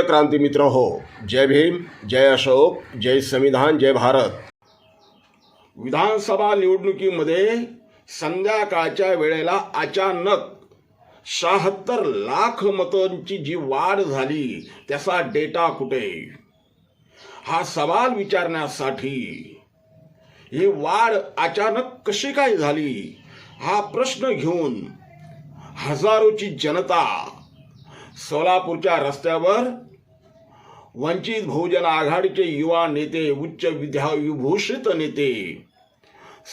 प्रिय क्रांती मित्र हो जय भीम जय अशोक जय संविधान जय भारत. विधानसभा निवडणुकीमध्ये संध्याकाळच्या वेळेला अचानक शहात्तर लाख मतांची जी वाढ झाली त्याचा डेटा कुठे? हा सवाल विचारण्यासाठी ही वाढ अचानक कशी काय झाली? हा प्रश्न घेऊन हजारोची जनता सोलापूरच्या रस्त्यावर वंचित बहुजन आघाडीचे युवा नेते उच्च विद्याविभूषित नेते.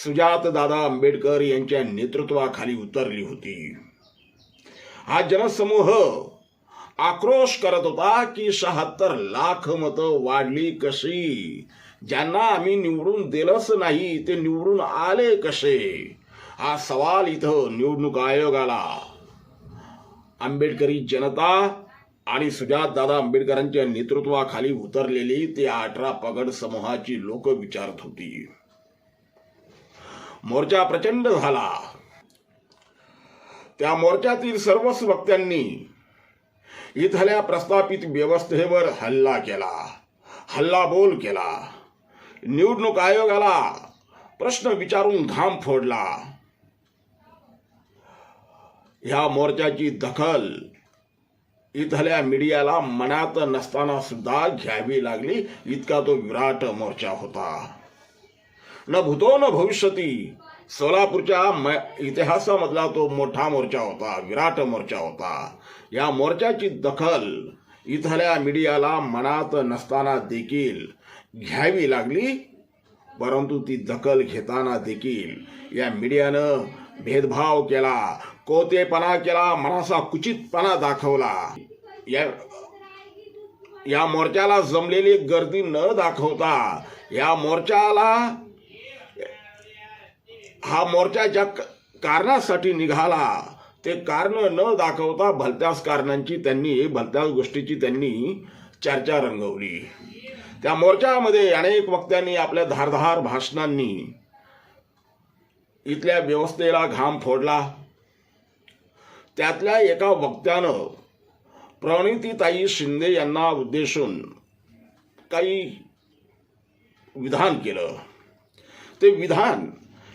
सुजातदादा आंबेडकर यांच्या नेतृत्वाखाली उतरली होती. हा जनसमूह आक्रोश करत होता की शहात्तर लाख मतं वाढली कशी? ज्यांना आम्ही निवडून दिलंच नाही ते निवडून आले कसे? हा सवाल इथं निवडणूक आयोगाला. आंबेडकरी जनता आणि सुजातदादा आंबेडकरांच्या नेतृत्वाखाली उतरलेली ते अठरा पगड समूहाची लोक विचारत होती. मोर्चा प्रचंड झाला. त्या मोर्चातील सर्वच वक्त्यांनी इथल्या प्रस्थापित व्यवस्थेवर हल्ला केला. हल्ला बोल केला. निवडणूक आयोगाला प्रश्न विचारून घाम फोडला. ह्या मोर्चाची दखल इथल्या मीडियाला मनात नसताना सुद्धा घ्यावी लागली. इतका तो विराट मोर्चा होता. न भूतो न भविष्यती. सोलापूरच्या म इतिहासामधला तो मोठा मोर्चा होता विराट मोर्चा होता. या मोर्चाची दखल इथल्या मीडियाला मनात नसताना देखील घ्यावी लागली. परंतु ती दखल घेताना देखील या मीडियानं भेदभाव केला कोतेपणा केला मनासा कुचितपणा दाखवला. या या मोर्चाला जमलेली गर्दी न दाखवता या मोर्चाला हा मोर्चा ज्या कारणासाठी निघाला ते कारण न दाखवता भलत्याच कारणांची त्यांनी भलत्याच गोष्टीची त्यांनी चर्चा रंगवली. त्या मोर्चामध्ये अनेक वक्त्यांनी आपल्या धारधार भाषणांनी इथल्या व्यवस्थेला घाम फोडला. त्यातल्या एका वक्त्यानं प्रणितीताई शिंदे यांना उद्देशून काही विधान केलं. ते विधान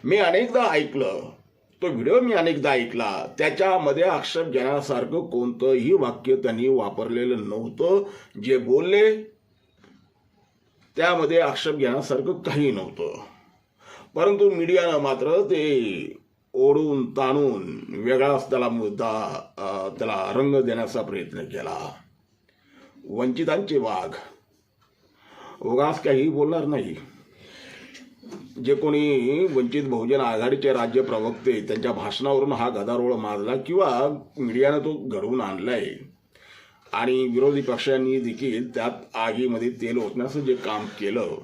मी अनेकदा ऐकलं. तो व्हिडिओ मी अनेकदा ऐकला. त्याच्यामध्ये आक्षेप घेण्यासारखं कोणतंही वाक्य त्यांनी वापरलेलं नव्हतं. जे बोलले त्यामध्ये आक्षेप घेण्यासारखं काही नव्हतं. परंतु मीडियानं मात्र ते ओढून ताणून वेगळाच त्याला मुद्दा त्याला रंग देण्याचा प्रयत्न केला. वंचितांचे वाघ. उगाच काही बोलणार नाही. जे कोणी वंचित बहुजन आघाडीचे राज्य प्रवक्ते त्यांच्या भाषणावरून हा गदारोळ माजला किंवा मीडियानं तो घडवून आणलाय. आणि विरोधी पक्षांनी देखील त्यात आगीमध्ये तेल ओतण्याचं जे काम केलं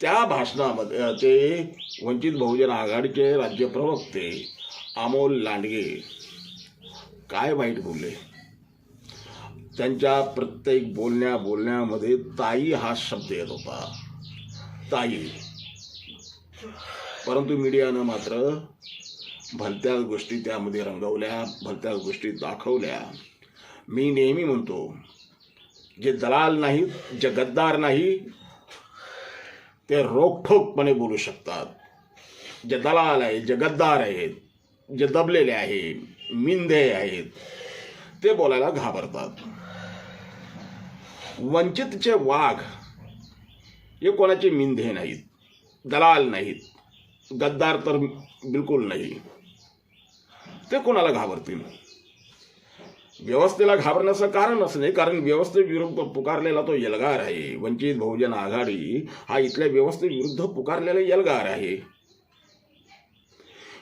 त्या भाषणामध्ये ते वंचित बहुजन आघाडीचे राज्य प्रवक्ते अमोल लांडगे काय वाईट बोलले? त्यांच्या प्रत्येक बोलण्या बोलण्यामध्ये ताई हा शब्द येत होता. ताई. परंतु मीडियानं मात्र भलत्याच गोष्टी त्यामध्ये रंगवल्या भलत्याच गोष्टी दाखवल्या. मी नेहमी म्हणतो जे दलाल नाहीत जे गद्दार नाही ते रोखठोकपणे बोलू शकतात. जे दलाल आहेत जे गद्दार आहेत जे दबलेले आहेत मिंधे आहेत ते बोलायला घाबरतात. वंचितचे वाघ हे कोणाचे मिंधे नाहीत दलाल नाहीत गद्दार तर बिलकुल नाही. ते कोणाला घाबरतील? व्यवस्थेला घाबरण्याचं कारणच नाही कारण व्यवस्थेविरुद्ध पुकारलेला तो यलगार आहे. वंचित बहुजन आघाडी हा इथल्या व्यवस्थेविरुद्ध पुकारलेला यलगार आहे.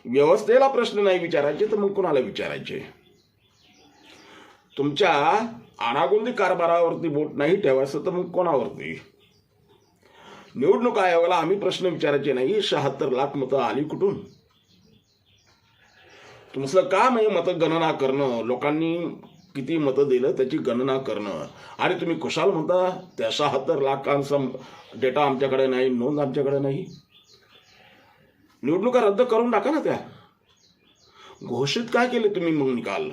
व्यवस्थेला प्रश्न नाही विचारायचे तर मग कोणाला विचारायचे? तुमच्या अनागोंदी कारभारावरती बोट नाही ठेवायचं तर मग कोणावरती? निवडणूक आयोगाला आम्ही प्रश्न विचारायचे नाही शहात्तर लाख मतं आली कुठून? तुमचं काम आहे मतगणना करणं? लोकांनी किती मतं दिलं त्याची गणना करणं. आणि तुम्ही कुशाल म्हणता त्या शहात्तर लाखांचा डेटा आमच्याकडे नाही नोंद आमच्याकडे नाही. निवडणुका रद्द करून टाका ना त्या. घोषित काय केले तुम्ही मग निकाल?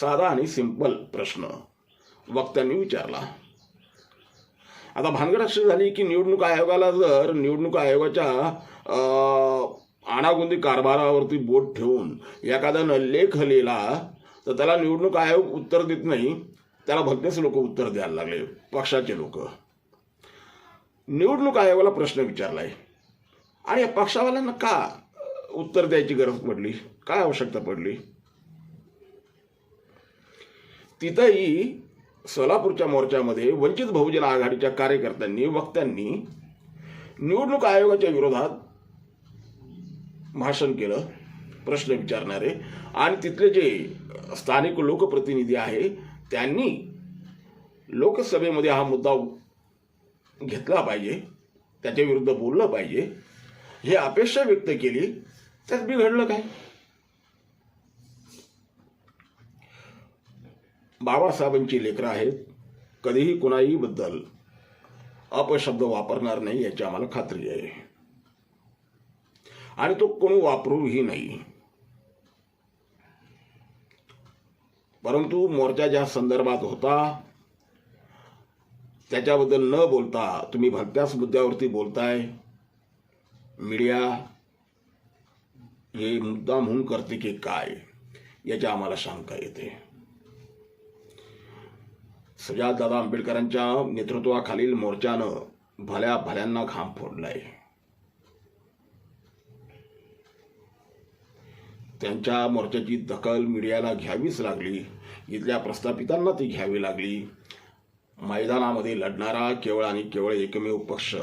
साधा आणि सिंपल प्रश्न. वक्त्यांनी विचारला. आता भानगड अशी झाली की निवडणूक आयोगाला जर निवडणूक आयोगाच्या आणागुंदी कारभारावरती बोट ठेवून एखादा लेख लिहिला तर त्याला निवडणूक आयोग उत्तर देत नाही त्याला भलतेच लोक उत्तर द्यायला लागले पक्षाचे लोक. निवडणूक आयोगाला प्रश्न विचारलाय. आणि या पक्षावाल्यांना का उत्तर द्यायची गरज पडली? काय आवश्यकता पडली? तिथंही सोलापूरच्या मोर्चामध्ये वंचित बहुजन आघाडीच्या कार्यकर्त्यांनी वक्त्यांनी निवडणूक आयोगाच्या विरोधात भाषण केलं प्रश्न विचारणारे. आणि तिथले जे स्थानिक लोकप्रतिनिधी आहे त्यांनी लोकसभेमध्ये हा मुद्दा घेतला पाहिजे त्याच्या विरुद्ध बोललं पाहिजे. हे अपेक्षा व्यक्त केली त्यात बिघडलं काय? बाबासाहेबांची लेकरं आहेत कधीही कुणाहीबद्दल अपशब्द वापरणार नाही याची आम्हाला खात्री आहे. आणि तो कोणी वापरूही नाही. परंतु मोर्चा ज्या संदर्भात होता त्याच्याबद्दल न बोलता तुम्ही भलत्याच मुद्द्यावरती बोलताय. मीडिया हे मुद्दाम म्हणून करते की काय याची आम्हाला शंका येते. दादा आंबेडकरांच्या नेतृत्वाखालील मोर्चानं भल्या भल्यांना घाम फोडलाय. त्यांच्या मोर्चाची दखल मीडियाला घ्यावीच लागली. इथल्या प्रस्थापितांना ती घ्यावी लागली. मैदानामध्ये लढणारा केवळ आणि केवळ एकमेव पक्ष.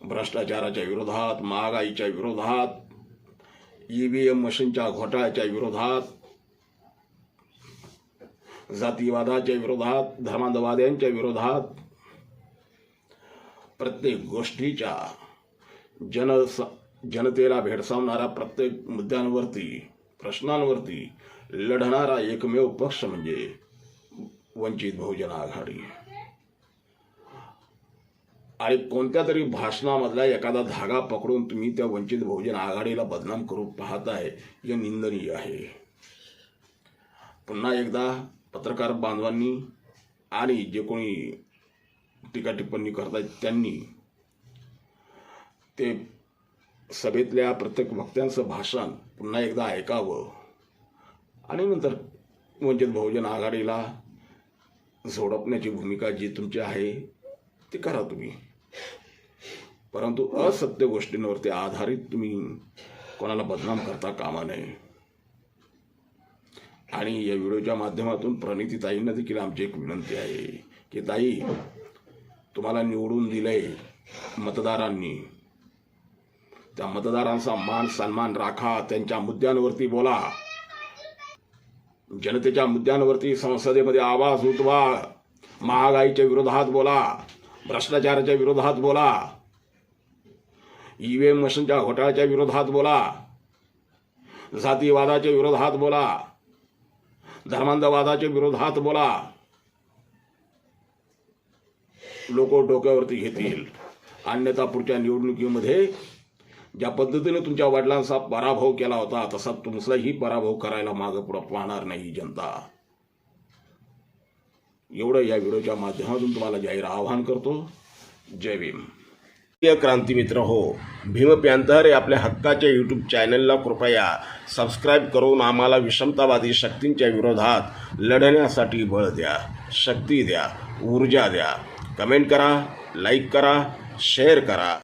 भ्रष्टाचाराच्या विरोधात महागाईच्या विरोधात ईव्हीएम मशीनच्या घोटाळ्याच्या विरोधात जातीवादाच्या विरोधात धर्मांधवाद्यांच्या विरोधात प्रत्येक गोष्टीच्या जन जनतेला भेडसावणाऱ्या प्रत्येक मुद्द्यांवरती प्रश्नांवरती लढणारा एकमेव पक्ष म्हणजे वंचित बहुजन आघाडी. आणि कोणत्या तरी भाषणामधला एखादा धागा पकडून तुम्ही त्या वंचित बहुजन आघाडीला बदनाम करू पाहताय हे निंदनीय आहे. पुन्हा एकदा पत्रकार बांधवांनी आणि जे कोणी टीका टिप्पणी करतायत त्यांनी ते सभेतल्या प्रत्येक वक्त्यांचं भाषण पुन्हा एकदा ऐकावं. आणि नंतर वंचित बहुजन आघाडीला झोडपण्याची भूमिका जी तुमची आहे ती करा तुम्ही. परंतु असत्य गोष्टींवरती आधारित तुम्ही कोणाला बदनाम करता कामा नये. आणि या व्हिडिओच्या माध्यमातून प्रणिती ताईंना देखील आमची एक विनंती आहे की ताई तुम्हाला निवडून दिलंय मतदारांनी. त्या मतदारांचा मान सन्मान राखा त्यांच्या मुद्द्यांवरती बोला. जनतेच्या मुद्द्यांवरती संसदेमध्ये आवाज उठवा. महागाईच्या विरोधात बोला. भ्रष्टाचाराच्या विरोधात बोला. ईव्हीएम मशीनच्या घोटाळ्याच्या विरोधात बोला. जातीवादाच्या विरोधात बोला. धर्मांधवादाच्या विरोधात बोला. लोक डोक्यावरती घेतील. अन्यथा पुढच्या निवडणुकीमध्ये ज्या पद्धतीने तुमच्या वडिलांचा पराभव केला होता तसा तुमचाही पराभव करायला मागं पुढं पाहणार नाही जनता. एवढं या व्हिडिओच्या माध्यमातून तुम्हाला जाहीर आवाहन करतो. जय भीम. प्रिय क्रांती मित्र हो भीम प्यांतर हे आपल्या हक्काच्या यूट्यूब चॅनलला कृपया सबस्क्राईब करून आम्हाला विषमतावादी शक्तींच्या विरोधात लढण्यासाठी बळ द्या शक्ती द्या ऊर्जा द्या. कमेंट करा लाईक करा शेअर करा.